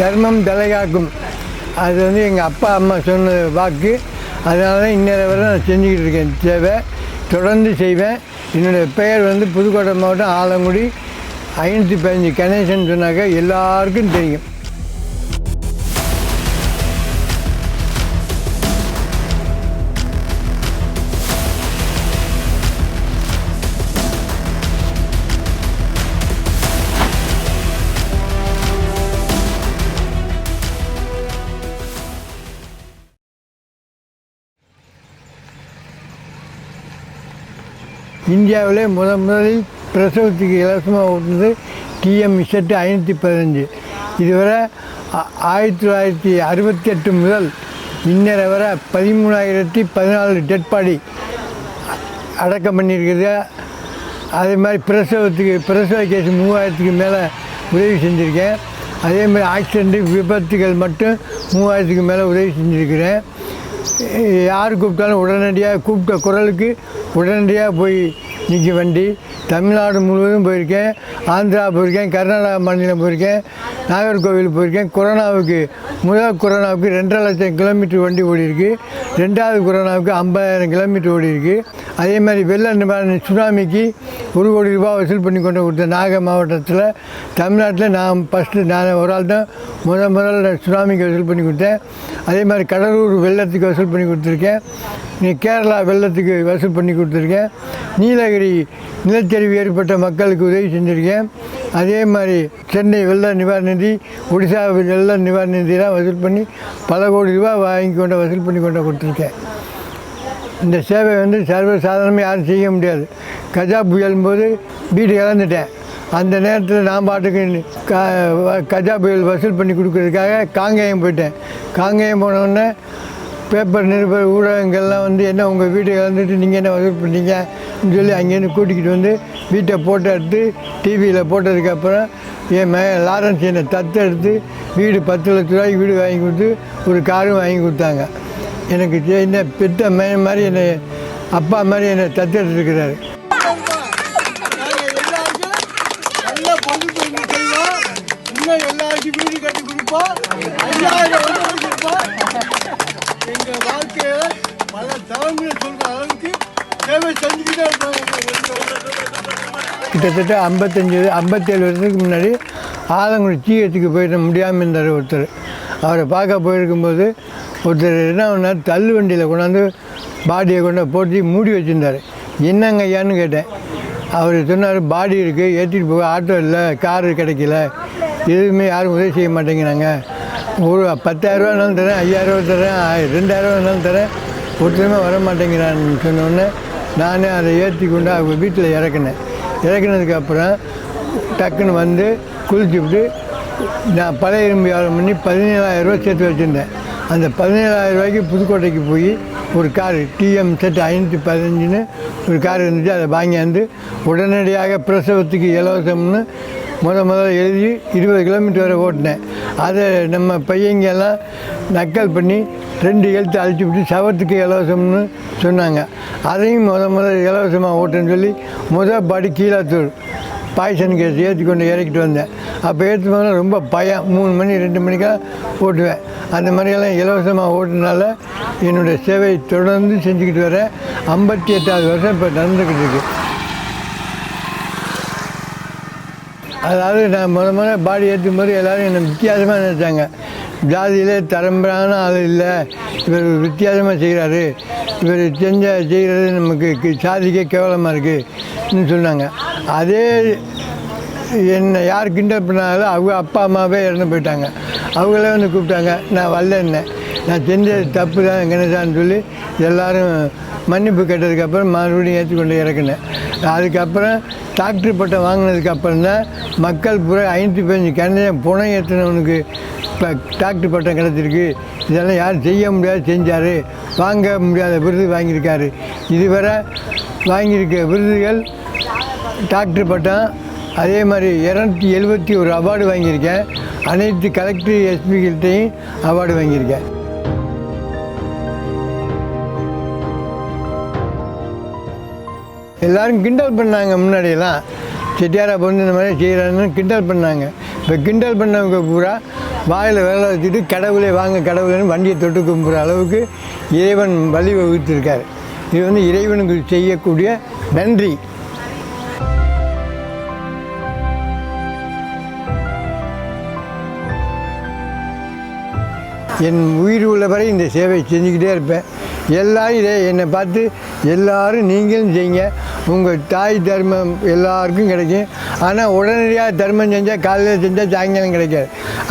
தர்மம் தலைகாக்கும் அது வந்து எங்கள் அப்பா அம்மா சொன்ன வாக்கு. அதனால தான் இன்னொரு வரை நான் செஞ்சுக்கிட்டு இருக்கேன். சேவை தொடர்ந்து செய்வேன். என்னுடைய பெயர் வந்து புதுக்கோட்டை மாவட்டம் ஆலங்குடி. ஐநூற்றி பதினஞ்சு கணேசன் சொன்னாக்க எல்லாருக்கும் தெரியும். இந்தியாவிலே முத முதலில் பிரசவத்துக்கு இலவசமாக ஓட்டுனது டிஎம் இசட்டு ஐநூற்றி பதினஞ்சு. இதுவரை ஆயிரத்தி தொள்ளாயிரத்தி அறுபத்தி எட்டு முதல் இன்னரை வரை பதிமூணாயிரத்தி பதினாலு டெட் பாடி அடக்கம் பண்ணியிருக்குது. அதே மாதிரி பிரசவத்துக்கு பிரசவ கேஸ் மூவாயிரத்துக்கு மேலே உதவி செஞ்சுருக்கேன். அதே மாதிரி ஆக்சிடெண்ட்டு விபத்துகள் மட்டும் மூவாயிரத்துக்கு மேலே உதவி செஞ்சுருக்கிறேன். யார் கூப்பிட்டாலும் உடனடியாக கூப்பிட்ட குரலுக்கு உடனடியாக போய் நிற்க வண்டி. தமிழ்நாடு முழுவதும் போயிருக்கேன். ஆந்திரா போயிருக்கேன். கர்நாடகா மாநிலம் போயிருக்கேன். நாகர்கோவில் போயிருக்கேன். கொரோனாவுக்கு முதல் கொரோனாவுக்கு ரெண்டரை லட்சம் கிலோமீட்டர் வண்டி ஓடி இருக்குது ரெண்டாவது கொரோனாவுக்கு ஐம்பதாயிரம் கிலோமீட்டர் ஓடி இருக்குது அதே மாதிரி வெள்ள நிவாரண சுனாமிக்கு ஒரு கோடி ரூபாய் வசூல் பண்ணி கொண்டு கொடுத்தேன் நாகை மாவட்டத்தில் தமிழ்நாட்டில் நான் ஃபஸ்ட்டு நான் ஒரு ஆள் தான் முத முதல்ல சுனாமிக்கு வசூல் பண்ணி கொடுத்தேன். அதே மாதிரி கடலூர் வெள்ளத்துக்கு வசூல் பண்ணி கொடுத்துருக்கேன். நீ கேரளா வெள்ளத்துக்கு வசூல் பண்ணி கொடுத்துருக்கேன். நீலகிரி நிலச்சரிவு ஏற்பட்ட மக்களுக்கு உதவி செஞ்சுருக்கேன். அதே மாதிரி சென்னை வெள்ள நிவாரண நிதி ஒடிசா வெள்ள நிவாரண நிதியெல்லாம் வசூல் பண்ணி பல கோடி ரூபாய் வாங்கி கொண்டு வசூல் பண்ணி கொண்டு கொடுத்துருக்கேன். இந்த சேவை வந்து சர்வ சாதாரணமாக யாரும் செய்ய முடியாது. கஜா புயலும் போது வீடு இழந்துட்டேன். அந்த நேரத்தில் நான் பாட்டுக்கு க கஜா புயல் வசூல் பண்ணி கொடுக்கறதுக்காக காங்கேயம் போயிட்டேன். காங்கேயம் போனோடனே பேப்பர் நிருபர் ஊடகங்கள்லாம் வந்து என்ன உங்கள் வீட்டை இழந்துட்டு நீங்கள் என்ன வசூல் பண்ணீங்கன்னு சொல்லி அங்கேருந்து கூட்டிக்கிட்டு வந்து வீட்டை போட்டோ எடுத்து டிவியில் போட்டதுக்கப்புறம் என் மே லாரன்ஸ் என்னை தத்தெடுத்து வீடு பத்து லட்ச ரூபாய்க்கு வீடு வாங்கி கொடுத்து ஒரு காரும் வாங்கி கொடுத்தாங்க. எனக்கு என்ன பெத்த மாதிரி என்னை அப்பா மாதிரி என்னை தத்தெடுத்துருக்கிறாரு நாங்க கிட்டத்தட்ட ஐம்பத்தஞ்சு ஐம்பத்தேழு வருஷத்துக்கு முன்னாடி ஆலங்குடி தீயத்துக்கு போயிட முடியாமல் இருந்தார் ஒருத்தர். அவரை பார்க்க போயிருக்கும்போது ஒருத்தர் என்ன பண்ணார்? தள்ளு வண்டியில் கொண்டாந்து பாடியை கொண்டு போட்டு மூடி வச்சுருந்தார். என்னங்க ஐயான்னு கேட்டேன். அவர் சொன்னார் பாடி இருக்குது ஏற்றிட்டு போக ஆட்டோ இல்லை காரு கிடைக்கல. எதுவுமே யாரும் உதவி செய்ய மாட்டேங்கிறாங்க. ஒரு பத்தாயிரரூவா இருந்தாலும் தரேன் ஐயாயிரரூவா தரேன் ரெண்டாயிரரூவா இருந்தாலும் தரேன். ஒருத்தருமே வர மாட்டேங்கிறான்னு சொன்னோடனே நானே அதை ஏற்றி கொண்டு அவங்க வீட்டில் இறக்குனேன். இறக்குனதுக்கப்புறம் டக்குன்னு வந்து குளிச்சுவிட்டு நான் பழைய இரும்பு வியாபாரம் பண்ணி பதினேழாயிரரூவா சேர்த்து வச்சுருந்தேன். அந்த பதினேழாயிரம் ரூபாய்க்கு புதுக்கோட்டைக்கு போய் ஒரு காரு டிஎம் செட் ஐநூற்றி பதினஞ்சுன்னு ஒரு கார் இருந்துச்சு அதை வாங்கியாந்து உடனடியாக பிரசவத்துக்கு இலவசம்னு முத முதல்ல எழுதி இருபது கிலோமீட்டர் வரை ஓட்டினேன். அதை நம்ம பையங்கெல்லாம் நக்கல் பண்ணி ரெண்டு எழுத்து அழிச்சு விட்டு சவத்துக்கு இலவசம்னு சொன்னாங்க. அதையும் முத முதல்ல இலவசமாக ஓட்டுன்னு சொல்லி முத படி கீழாத்தூர் பாய்சன் கேஸ் ஏற்றி கொண்டு இறக்கிட்டு வந்தேன். அப்போ ஏற்று போனால் ரொம்ப பயம். மூணு மணி ரெண்டு மணிக்கெல்லாம் ஓட்டுவேன். அந்த மாதிரியெல்லாம் இலவசமாக ஓட்டுனால என்னுடைய சேவை தொடர்ந்து செஞ்சுக்கிட்டு வரேன் ஐம்பத்தி எட்டாவது வருஷம் இப்போ நடந்துக்கிட்டு இருக்கு. அதாவது நான் முத முத பாடி ஏற்றும் போது எல்லோரும் என்னை வித்தியாசமாக நினச்சாங்க. ஜாதியிலே தரம்பரான ஆள் இல்லை. இவர் வித்தியாசமாக செய்கிறாரு. இவர் செஞ்ச செய்கிறது நமக்கு சாதிக்கே கேவலமாக இருக்குதுன்னு சொன்னாங்க. அதே என்னை யார் கிண்டல் பண்ணாலும் அவங்க அப்பா அம்மாவே இறந்து போயிட்டாங்க. அவங்களே வந்து கூப்பிட்டாங்க நான் வரலன்னேன் நான் செஞ்சது தப்பு தான் கணேசான்னு சொல்லி எல்லாரும் மன்னிப்பு கேட்டதுக்கப்புறம் மறுபடியும் ஏற்றுக்கொண்டு இறக்குனேன். அதுக்கப்புறம் டாக்டர் பட்டம் வாங்கினதுக்கப்புறம் தான் மக்கள் பூரா ஐநூற்றி பதினஞ்சு கணேசன் புனம் ஏற்றினவனுக்கு இப்போ டாக்டர் பட்டம் கிடச்சிருக்கு. இதெல்லாம் யாரும் செய்ய முடியாது செஞ்சார் வாங்க முடியாத விருது வாங்கியிருக்காரு. இதுவரை வாங்கியிருக்க விருதுகள் டாக்டர் பட்டம் அதே மாதிரி இரநூத்தி எழுபத்தி ஒரு அவார்டு வாங்கியிருக்கேன். அனைத்து கலெக்டர் எஸ்பிகிட்டையும் அவார்டு வாங்கியிருக்கேன். எல்லாரும் கிண்டல் பண்ணாங்க முன்னாடியெல்லாம். செட்டியாரை பொண்ணு இந்த மாதிரி செய்கிறான்னு கிண்டல் பண்ணாங்க. இப்போ கிண்டல் பண்ணவங்க பூரா வாயில் வேலை வச்சுட்டு கடவுளே வாங்க கடவுளேன்னு வண்டியை தொட்டு கும்பிட்ற அளவுக்கு இறைவன் வழி வகுத்திருக்கார். இது வந்து இறைவனுக்கு செய்யக்கூடிய நன்றி. என் உயிர் உள்ளவரை இந்த சேவை செஞ்சுக்கிட்டே இருப்பேன். எல்லாரும் இதை என்னை பார்த்து எல்லாரும் நீங்களும் செய்யுங்க. உங்கள் தாய் தர்மம் எல்லாருக்கும் கிடைக்கும். ஆனால் உடனடியாக தர்மம் செஞ்சால் காலையில் செஞ்சால் சாயங்காலம் கிடைக்காது.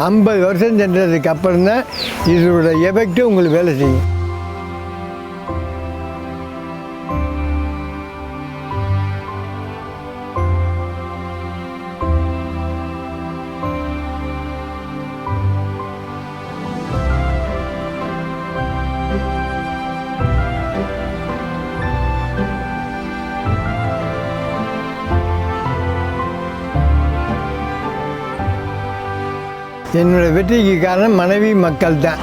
ஐம்பது வருஷம் சென்றதுக்கு அப்புறம் தான் இதோட எஃபெக்ட்டு உங்களுக்கு வேலை செய்யும். என்னோட வெற்றிக்கு காரணம் மனைவி மக்கள் தான்